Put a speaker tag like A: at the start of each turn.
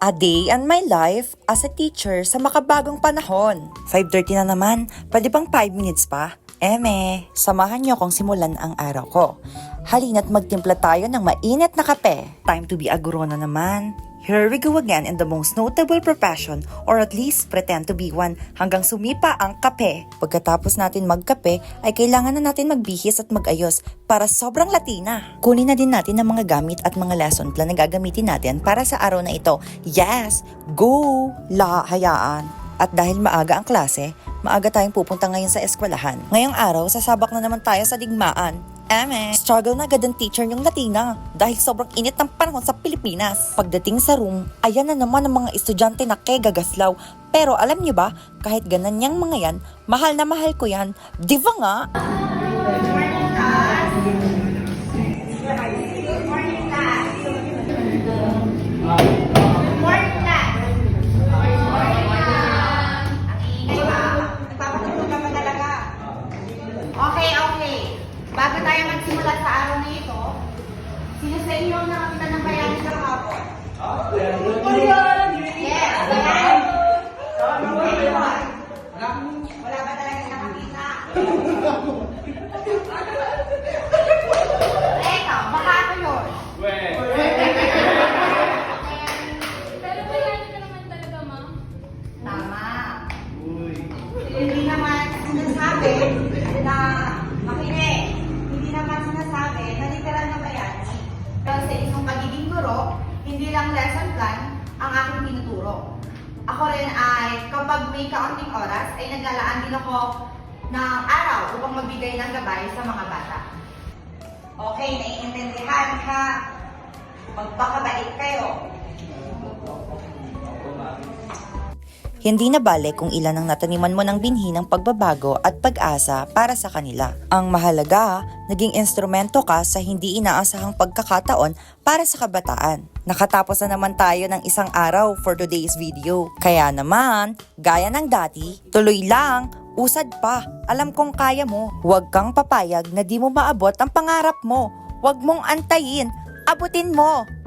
A: A day and my life as a teacher sa makabagong panahon. 5.30 na naman, pwede bang 5 minutes pa? Eme, samahan niyo akong simulan ang araw ko. Halina't magtimpla tayo ng mainit na kape. Time to be a guro na naman. Here we go again in the most notable profession or at least pretend to be one hanggang sumipa ang kape. Pagkatapos natin magkape ay kailangan na natin magbihis at magayos para sobrang latina. Kunin na din natin ang mga gamit at mga lesson plan na gagamitin natin para sa araw na ito. Yes! Go! La, hayaan. At dahil maaga ang klase, maaga tayong pupunta ngayon sa eskwelahan. Ngayong araw, sasabak na naman tayo sa digmaan. Eme, struggle na agad ang teacher yung Latina dahil sobrang init ng panahon sa Pilipinas. Pagdating sa room, ayan na naman ang mga estudyante na kay gagaslaw. Pero alam niyo ba, kahit ganan niyang mga yan, mahal na mahal ko yan. Di ba nga?
B: Okay, okay. Bago tayo magsimula sa araw na ito, sino sa inyo ang nakakita ng bayani sa kahapon? Yes, bayan. Anyone? Wala ba talaga nakakita? hindi lang lesson plan ang aking tinuturo. Ako rin ay kapag may kaunting oras ay naglalaan din ako ng araw upang magbigay ng gabay sa mga bata. Okay, naiintindihan ha? Magpakabait kayo.
A: Hindi na bale kung ilan ang nataniman mo ng binhi ng pagbabago at pag-asa para sa kanila. Ang mahalaga, naging instrumento ka sa hindi inaasahang pagkakataon para sa kabataan. Nakatapos na naman tayo ng isang araw for today's video. Kaya naman, gaya ng dati, tuloy lang, usad pa. Alam kong kaya mo. Huwag kang papayag na di mo maabot ang pangarap mo. Huwag mong antayin. Abutin mo!